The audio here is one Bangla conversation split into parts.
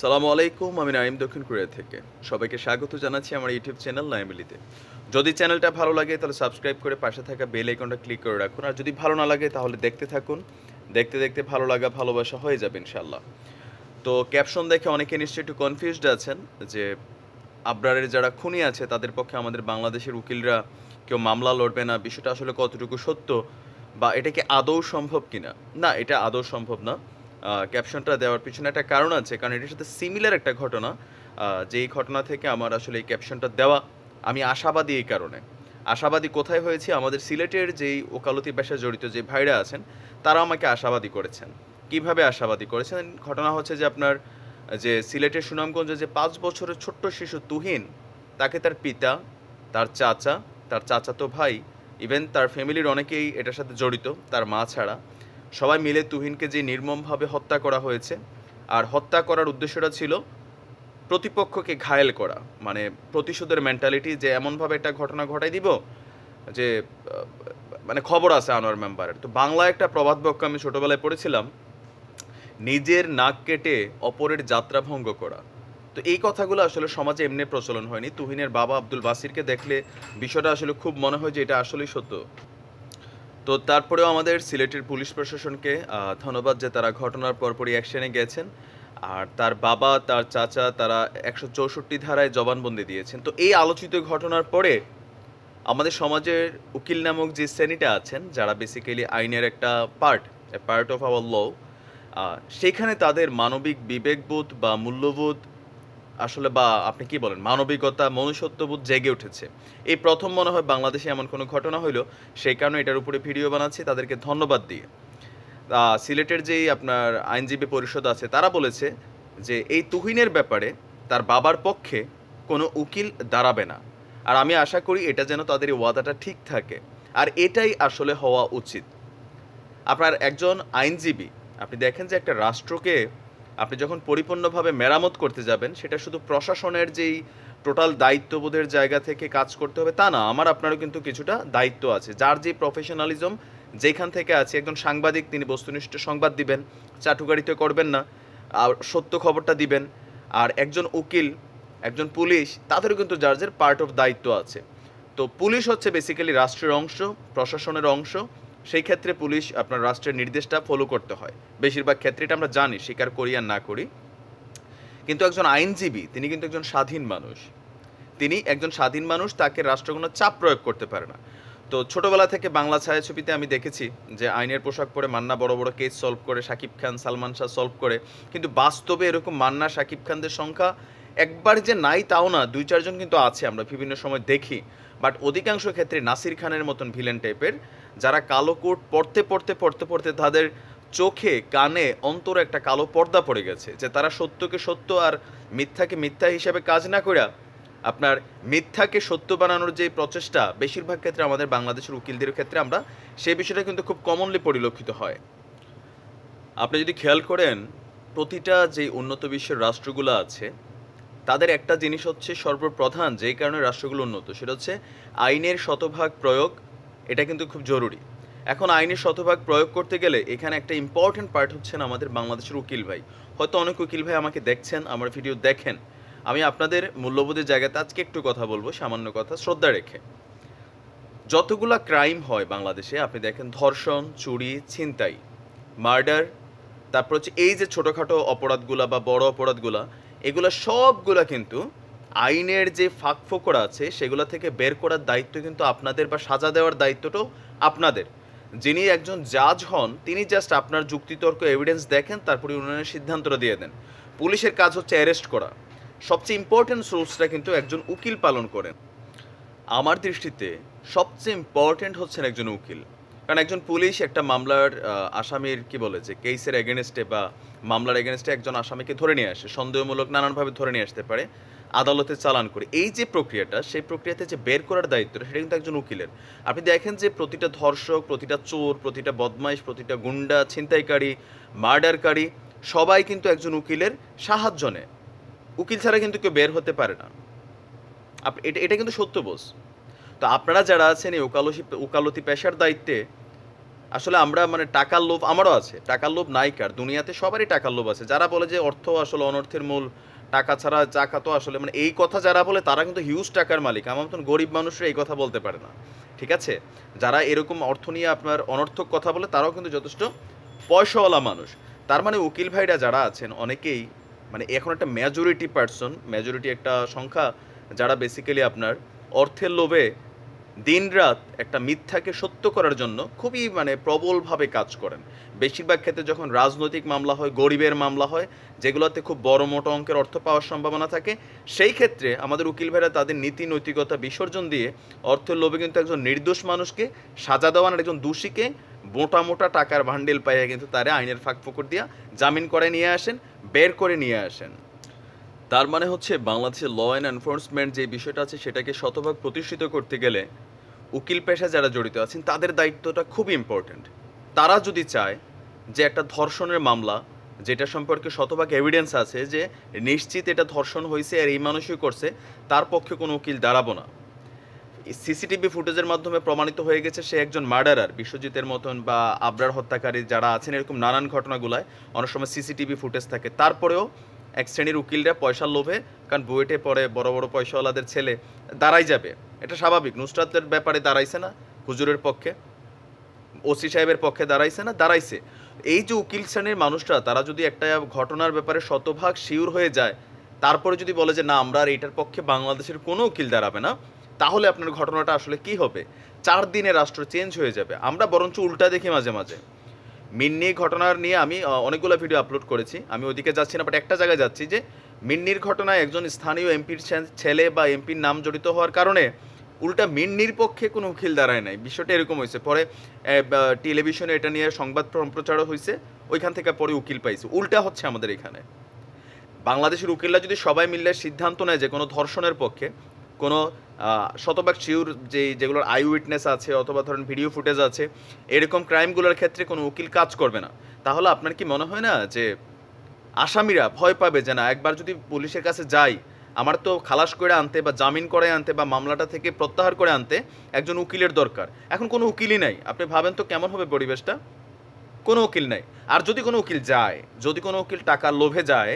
সালামু আলাইকুম, আমি নাইম দক্ষিণ কোরিয়া থেকে। সবাইকে স্বাগত জানাচ্ছি আমার ইউটিউব চ্যানেল নাইমিলিতে। যদি চ্যানেলটা ভালো লাগে, তাহলে সাবস্ক্রাইব করে পাশে থাকা বেল আইকনটা ক্লিক করে রাখুন। আর যদি ভালো না লাগে, তাহলে দেখতে থাকুন। দেখতে দেখতে ভালো লাগা, ভালোবাসা হয়ে যাবে ইনশাল্লাহ তো ক্যাপশন দেখে অনেকে নিশ্চয়ই একটু কনফিউজড আছেন যে, আবরারের যারা খুনি আছে, তাদের পক্ষে আমাদের বাংলাদেশের উকিলরা কেউ মামলা লড়বে না। বিষয়টা আসলে কতটুকু সত্য বা এটা কি আদৌ সম্ভব কিনা? না, এটা আদৌ সম্ভব না। ক্যাপশনটা দেওয়ার পিছনে একটা কারণ আছে, কারণ এটার সাথে সিমিলার একটা ঘটনা যেই ঘটনা থেকে আমার আসলে এই ক্যাপশনটা দেওয়া, আমি আশাবাদী এই কারণে। আশাবাদী কোথায় হয়েছে? আমাদের সিলেটের যেই ওকালতি পেশায় জড়িত যে ভাইরা আছেন, তারা আমাকে আশাবাদী করেছেন। কীভাবে আশাবাদী করেছেন? ঘটনা হচ্ছে যে আপনার, যে সিলেটের সুনামগঞ্জে যে পাঁচ বছরের ছোট্ট শিশু তুহিন, তাকে তার পিতা, তার চাচা, তার চাচাতো ভাই ইভেন তার ফ্যামিলির অনেকেই এটার সাথে জড়িত, তার মা ছাড়া। সবাই মিলে তুহিনকে যে নির্মমভাবে হত্যা করা হয়েছে, আর হত্যা করার উদ্দেশ্যটা ছিল প্রতিপক্ষকে ঘায়েল করা মানে প্রতিশোধের মেন্টালিটি যে এমনভাবে একটা ঘটনা ঘটাই দিব যে মানে খবর আছে আনোয়ার মেম্বারের। তো বাংলা একটা প্রবাদ বাক্য আমি ছোটবেলায় পড়েছিলাম, নিজের নাক কেটে অপরের যাত্রা ভঙ্গ করা। তো এই কথাগুলো আসলে সমাজে এমনি প্রচলন হয়নি। তুহিনের বাবা আব্দুল বাসিরকে দেখলে বিষয়টা আসলে খুব মনে হয় যে এটা আসলেই সত্য। তো তারপরেও আমাদের সিলেটের পুলিশ প্রশাসনকে ধন্যবাদ যে তারা ঘটনার পরপরই অ্যাকশনে গেছেন। আর তার বাবা, তার চাচা, তারা একশো চৌষট্টি ধারায় জবানবন্দি দিয়েছেন। তো এই আলোচিত ঘটনার পরে আমাদের সমাজের উকিল নামক যে শ্রেণীটা আছেন, যারা বেসিক্যালি আইনের একটা part part of our law সেখানে তাদের মানবিক বিবেকবোধ বা মূল্যবোধ আসলে বা আপনি কি বলেন? মানবিকতা, মনুষ্যত্ববোধ জেগে উঠেছে। এই প্রথম মনে হয় বাংলাদেশে এমন কোনো ঘটনা হইল, সেই কারণে এটার উপরে ভিডিও বানাচ্ছি, তাদেরকে ধন্যবাদ দিয়ে। সিলেটের যেই আপনার আইনজীবী পরিষদ আছে, তারা বলেছে যে এই তুহিনের ব্যাপারে তার বাবার পক্ষে কোনো উকিল দাঁড়াবে না। আর আমি আশা করি এটা যেন তাদের ওয়াদাটা ঠিক থাকে। আর এটাই আসলে হওয়া উচিত। আপনার একজন আইনজীবী, আপনি দেখেন যে একটা রাষ্ট্রকে আপনি যখন পরিপূর্ণভাবে মেরামত করতে যাবেন, সেটা শুধু প্রশাসনের যেই টোটাল দায়িত্ববোধের জায়গা থেকে কাজ করতে হবে, তা না, আমার আপনারও কিন্তু কিছুটা দায়িত্ব আছে। যার যে প্রফেশনালিজম যেখান থেকে আছে, একজন সাংবাদিক, তিনি বস্তুনিষ্ঠ সংবাদ দিবেন, চাটুকারিতে করবেন না, আর সত্য খবরটা দিবেন, আর একজন উকিল, একজন পুলিশ, তাদেরও কিন্তু যার যার পার্ট অফ দায়িত্ব আছে। তো পুলিশ হচ্ছে বেসিক্যালি রাষ্ট্রের অংশ, প্রশাসনের অংশ সেই ক্ষেত্রে পুলিশ আপনার রাষ্ট্রের নির্দেশটা ফলো করতে হয়। বেশিরভাগ ক্ষেত্রে এটা আমরা জানি, স্বীকার করি আর না করি। কিন্তু একজন আইনজীবী, তিনি কিন্তু একজন স্বাধীন মানুষ। তিনি একজন স্বাধীন মানুষ, তাকে রাষ্ট্র কোনো চাপ প্রয়োগ করতে পারে না। তো ছোটবেলা থেকে বাংলা ছায়াছবিতে আমি দেখেছি যে আইনের পোশাক পরে মান্না বড় বড় কেস সলভ করে, শাকিব খান, সালমান শাহ সলভ করে। কিন্তু বাস্তবে এরকম মান্না, শাকিব খানদের সংখ্যা একবার যে নাই তাও না, দুই চারজন কিন্তু আছে, আমরা বিভিন্ন সময় দেখি। বাট অধিকাংশ ক্ষেত্রে নাসির খানের মতন ভিলেন টাইপের, যারা কালো কোট পড়তে পড়তে পড়তে পড়তে তাদের চোখে, কানে অন্তরে একটা কালো পর্দা পড়ে গেছে যে তারা সত্যকে সত্য আর মিথ্যাকে মিথ্যা হিসেবে কাজ না করে আপনার মিথ্যাকে সত্য বানানোর যে প্রচেষ্টা বেশিরভাগ ক্ষেত্রে আমাদের বাংলাদেশের উকিলদের ক্ষেত্রে আমরা সেই বিষয়টা কিন্তু খুব কমনলি পরিলক্ষিত হয়। আপনি যদি খেয়াল করেন, প্রতিটা যে উন্নত বিশ্বের রাষ্ট্রগুলো আছে তাদের একটা জিনিস হচ্ছে সর্বপ্রধান, যেই কারণে রাষ্ট্রগুলো উন্নত, সেটা হচ্ছে আইনের শতভাগ প্রয়োগ, এটা কিন্তু খুব জরুরি। এখন আইনের শতভাগ প্রয়োগ করতে গেলে এখানে একটা ইম্পর্টেন্ট পার্ট হচ্ছেন আমাদের বাংলাদেশের উকিল ভাই। হয়তো অনেক উকিল ভাই আমাকে দেখছেন, আমার ভিডিও দেখেন। আমি আপনাদের মূল্যবোধের জায়গাতে আজকে একটু কথা বলব, সামান্য কথা, শ্রদ্ধা রেখে। যতগুলা ক্রাইম হয় বাংলাদেশে, আপনি দেখেন ধর্ষণ, চুরি, ছিনতাই মার্ডার তারপর হচ্ছে এই যে ছোটোখাটো অপরাধগুলা বা বড় অপরাধগুলা এগুলা সবগুলা কিন্তু আইনের যে ফাঁক ফোকর আছে, সেগুলা থেকে বের করার দায়িত্ব কিন্তু আপনাদের বা সাজা দেওয়ার দায়িত্বটাও আপনাদের। যিনি একজন জাজ হন, তিনি জাস্ট আপনার যুক্তিতর্ক এভিডেন্স দেখেন, তারপরে উন্নয়নের সিদ্ধান্তটা দিয়ে দেন। পুলিশের কাজ হচ্ছে অ্যারেস্ট করা। সবচেয়ে ইম্পর্টেন্ট রুলসটা কিন্তু একজন উকিল পালন করেন। আমার দৃষ্টিতে সবচেয়ে ইম্পর্টেন্ট হচ্ছেন একজন উকিল। কারণ একজন পুলিশ একটা মামলার আসামির কি বলে যে কেসের এগেনস্টে বা মামলার এগেনস্টে একজন আসামিকে ধরে নিয়ে আসে, সন্দেহমূলক নানানভাবে ধরে নিয়ে আসতে পারে, আদালতে চালান করে। এই যে প্রক্রিয়াটা, সেই প্রক্রিয়াতে যে বের করার দায়িত্বটা সেটা কিন্তু একজন উকিলের। আপনি দেখেন যে প্রতিটা ধর্ষক, প্রতিটা চোর, প্রতিটা বদমাইশ, প্রতিটা গুন্ডা, ছিনতাইকারী, মার্ডারকারী, সবাই কিন্তু একজন উকিলের সাহায্য নেয়। উকিল ছাড়া কিন্তু কেউ বের হতে পারে না। এটা এটা কিন্তু সত্য বোস তো আপনারা যারা আছেন এই ওকালসি ওকালতি পেশার দায়িত্বে আসলে আমরা মানে টাকার লোভ আমারও আছে, টাকার লোভ নাই কার দুনিয়াতে সবারই টাকার লোভ আছে। যারা বলে যে অর্থ আসলে অনর্থের মূল, টাকা ছাড়া চাকা তো আসলে মানে এই কথা যারা বলে তারা কিন্তু হিউজ টাকার মালিক। আমার মতন গরিব মানুষরা এই কথা বলতে পারে না। ঠিক আছে? যারা এরকম অর্থ নিয়ে আপনার অনর্থক কথা বলে তারাও কিন্তু যথেষ্ট পয়সাওয়ালা মানুষ। তার মানে উকিল ভাইরা যারা আছেন অনেকেই মানে এখন একটা মেজরিটি পার্সন মেজরিটি একটা সংখ্যা, যারা বেসিক্যালি আপনার অর্থের লোভে দিনরাত একটা মিথ্যাকে সত্য করার জন্য খুবই মানে প্রবলভাবে কাজ করেন। বেশিরভাগ ক্ষেত্রে যখন রাজনৈতিক মামলা হয়, গরিবের মামলা হয়, যেগুলোতে খুব বড় মোটো অঙ্কের অর্থ পাওয়ার সম্ভাবনা থাকে, সেই ক্ষেত্রে আমাদের উকিল ভাইরা তাদের নীতি নৈতিকতা বিসর্জন দিয়ে অর্থের লোভে কিন্তু একজন নির্দোষ মানুষকে সাজা দেওয়ার একজন দোষীকে মোটা মোটা টাকার ভান্ডেল পাইয়া কিন্তু তারা আইনের ফাঁক ফোকর দিয়া জামিন করে নিয়ে আসেন, বের করে নিয়ে আসেন। তার মানে হচ্ছে বাংলাদেশের ল অ্যান্ড এনফোর্সমেন্ট যে বিষয়টা আছে সেটাকে শতভাগ প্রতিষ্ঠিত করতে গেলে উকিল পেশা যারা জড়িত আছেন, তাদের দায়িত্বটা খুব ইম্পর্ট্যান্ট তারা যদি চায় যে একটা ধর্ষণের মামলা, যেটা সম্পর্কে শতভাগ এভিডেন্স আছে যে নিশ্চিত এটা ধর্ষণ হয়েছে আর এই মানুষই করছে, তার পক্ষে কোনো উকিল দাঁড়াবো না। সিসিটিভি ফুটেজের মাধ্যমে প্রমাণিত হয়ে গেছে সে একজন মার্ডারার বিশ্বজিতের মতন বা আবরার হত্যাকারী যারা আছেন, এরকম নানান ঘটনাগুলায় অনেক সময় সিসিটিভি ফুটেজ থাকে। তারপরেও এক শ্রেণির উকিলরা পয়সার লোভে, কারণ বুয়েটে পড়ে বড় বড় পয়সাওয়ালাদের ছেলে দাঁড়াই যাবে। এটা স্বাভাবিক, নুসরাতের ব্যাপারে দাঁড়াইছে না, হুজুরের পক্ষে। ওসি সাহেবের পক্ষে দাঁড়াইছে না, দাঁড়াইছে। এই যে উকিল শ্রেণির মানুষরা, তারা যদি একটা ঘটনার ব্যাপারে শতভাগ শিওর হয়ে যায়, তারপরে যদি বলে যে, না, আমরা আর এটার পক্ষে বাংলাদেশের কোনো উকিল দাঁড়াবে না, তাহলে আপনার ঘটনাটা আসলে কি হবে? চার দিনে রাষ্ট্র চেঞ্জ হয়ে যাবে। আমরা বরঞ্চ উল্টা দেখি মাঝে মাঝে। মিন্নি ঘটনার নিয়ে আমি অনেকগুলো ভিডিও আপলোড করেছি। আমি ওইদিকে যাচ্ছি না বাট একটা জায়গায় যাচ্ছি যে মিন্নির ঘটনায় একজন স্থানীয় এমপির ছেলে বা এমপির নাম জড়িত হওয়ার কারণে উল্টা মিন্নির পক্ষে কোনো উকিল দাঁড়ায় নাই। বিষয়টা এরকম হয়েছে। পরে টেলিভিশনে এটা নিয়ে সংবাদ সম্প্রচারও হয়েছে। ওইখান থেকে পরে উকিল পাইছে। উল্টা হচ্ছে আমাদের এখানে। বাংলাদেশের উকিলরা যদি সবাই মিললে সিদ্ধান্ত নেয় যে কোনো ধর্ষণের পক্ষে কোনো শতভাগ শিওর যে যেগুলোর আই উইটনেস আছে অথবা ধরেন ভিডিও ফুটেজ আছে, এরকম ক্রাইমগুলোর ক্ষেত্রে কোনো উকিল কাজ করবে না। তাহলে আপনার কি মনে হয় না যে আসামিরা ভয় পাবে যে না, একবার যদি পুলিশের কাছে যাই, আমার তো খালাস করে আনতে বা জামিন করে আনতে বা মামলাটা থেকে প্রত্যাহার করে আনতে একজন উকিলের দরকার। এখন কোনো উকিলই নাই। আপনি ভাবেন তো কেমন হবে পরিবেশটা? কোনো উকিল নাই। আর যদি কোনো উকিল যায়, যদি কোনো উকিল টাকা লোভে যায়,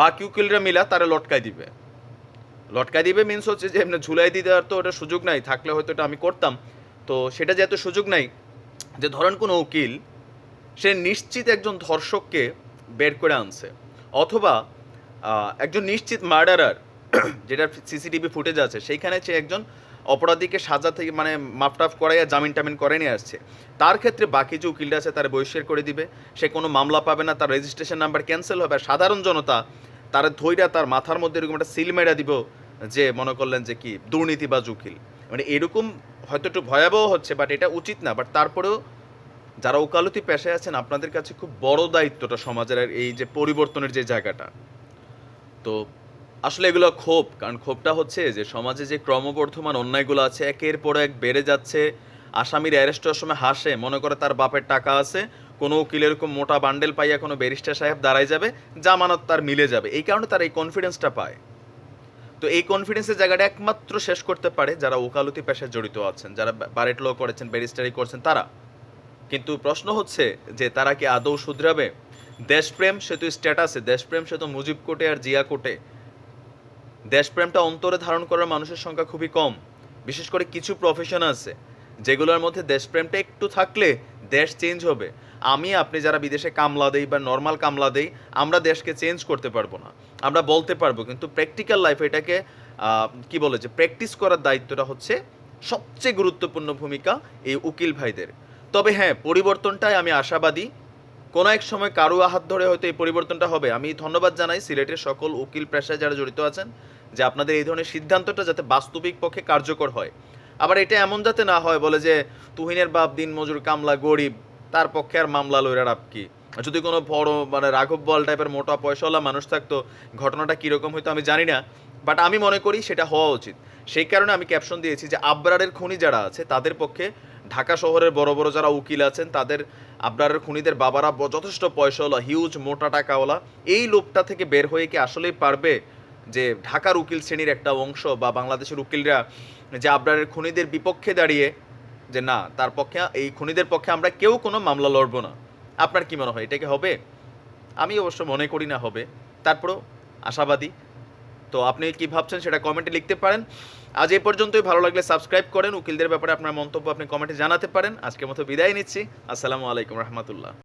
বাকি উকিলরা মিলা তারা লটকায় দিবে। লটকায় দিবে মিনস হচ্ছে যে এমনি ঝুলাই দিয়ে দেওয়ার তো ওটা সুযোগ নাই, থাকলে হয়তো এটা আমি করতাম। তো সেটা যেহেতু সুযোগ নাই, যে ধরেন কোনো উকিল, সে নিশ্চিত একজন ধর্ষককে বের করে আনছে, অথবা একজন নিশ্চিত মার্ডারার যেটা সিসিটিভি ফুটেজ আছে, সেইখানে সে একজন অপরাধীকে সাজা থেকে মানে মাপটাফ করাইয়া জামিন টামিন করে নিয়ে আসছে। তার ক্ষেত্রে বাকি যে উকিলটা আছে, তারা বহিষ্কার করে দিবে। সে কোনো মামলা পাবে না, তার রেজিস্ট্রেশন নাম্বার ক্যান্সেল হবে। আর সাধারণ জনতা, তারা ধৈর্য তার মাথার মধ্যে এরকম একটা সিল মেরা দিব যে মনে করলেন যে কি, দুর্নীতি বা উকিল মানে এরকম হয়তো একটু ভয়াবহ হচ্ছে বাট এটা উচিত না। বাট তারপরেও যারা ওকালতি পেশায় আছেন, আপনাদের কাছে খুব বড় দায়িত্বটা সমাজের এই যে পরিবর্তনের যে জায়গাটা। তো আসলে এগুলো ক্ষোভ, কারণ ক্ষোভটা হচ্ছে যে সমাজে যে ক্রমবর্ধমান অন্যায়গুলো আছে, একের পর এক বেড়ে যাচ্ছে। আসামির অ্যারেস্ট হওয়ার সময় হাসে, মনে করে তার বাপের টাকা আছে, কোনো উকিল এরকম মোটা বান্ডেল পাইয়া কোনো ব্যারিস্টার সাহেব দাঁড়ায় যাবে, জামানত তার মিলে যাবে। এই কারণে তার এই কনফিডেন্সটা পায়। তো এই কনফিডেন্সের জায়গাটা একমাত্র শেষ করতে পারে যারা ওকালতি পেশায় জড়িত আছেন, যারা বারেট ল করেছেন ব্যারিস্টারি করছেন, তারা। কিন্তু প্রশ্ন হচ্ছে যে তারা কি আদৌ শুধরাবে? দেশপ্রেম সে তো স্ট্যাটাসে দেশপ্রেম সে তো মুজিব কোটে আর জিয়া কোটে দেশপ্রেমটা অন্তরে ধারণ করার মানুষের সংখ্যা খুবই কম। বিশেষ করে কিছু প্রফেশন আছে যেগুলোর মধ্যে দেশপ্রেমটা একটু থাকলে দেশ চেঞ্জ হবে। আমি, আপনি যারা বিদেশে কামলা দেই বা নর্মাল কামলা দেই, আমরা দেশকে চেঞ্জ করতে পারব না। আমরা বলতে পারব, কিন্তু প্র্যাকটিক্যাল লাইফ এটাকে কি বলে যে প্র্যাকটিস করার দায়িত্বটা হচ্ছে সবচেয়ে গুরুত্বপূর্ণ ভূমিকা এই উকিল ভাইদের। তবে হ্যাঁ পরিবর্তনটাই আমি আশাবাদী। কোনো এক সময় কারও হাত ধরে হয়তো এই পরিবর্তনটা হবে। আমি ধন্যবাদ জানাই সিলেটের সকল উকিল পেশায় যারা জড়িত আছেন যে আপনাদের এই ধরনের সিদ্ধান্তটা যাতে বাস্তবিক পক্ষে কার্যকর হয়। আবার এটা এমন যাতে না হয় বলে যে, তুহিনের বাপ দিন মজুর কামলা, গরিব তার পক্ষে আর মামলা লইরার আপ কি? যদি কোনো বড় মানে রাঘব বল টাইপের মোটা পয়সাওয়ালা মানুষ থাকতো, ঘটনাটা কীরকম হয়তো আমি জানি না বাট আমি মনে করি সেটা হওয়া উচিত। সেই কারণে আমি ক্যাপশন দিয়েছি যে আবরারের খুনি যারা আছে, তাদের পক্ষে ঢাকা শহরের বড় বড় যারা উকিল আছেন, তাদের আবরারের খুনিদের বাবারা যথেষ্ট পয়সাওয়ালা হিউজ মোটা টাকাওয়ালা, এই লোকটা থেকে বের হয়ে কি আসলেই পারবে যে ঢাকার উকিল শ্রেণির একটা অংশ বা বাংলাদেশের উকিলরা যে আবরারের খুনিদের বিপক্ষে দাঁড়িয়ে যে না, তার পক্ষে, এই খুনিদের পক্ষে আমরা কেউ কোনো মামলা লড়বো না। আপনার কি মনে হয় এটাকে হবে? আমি অবশ্য মনে করি না হবে। তারপরও আশাবাদী। তো আপনি কি ভাবছেন সেটা কমেন্টে লিখতে পারেন। আজ এ পর্যন্তই, ভালো লাগলে সাবস্ক্রাইব করেন। উকিলদের ব্যাপারে আপনার মন্তব্য আপনি কমেন্টে জানাতে পারেন। আজকের মতো বিদায় নিচ্ছি। আসসালামু আলাইকুম রহমতুল্লাহ।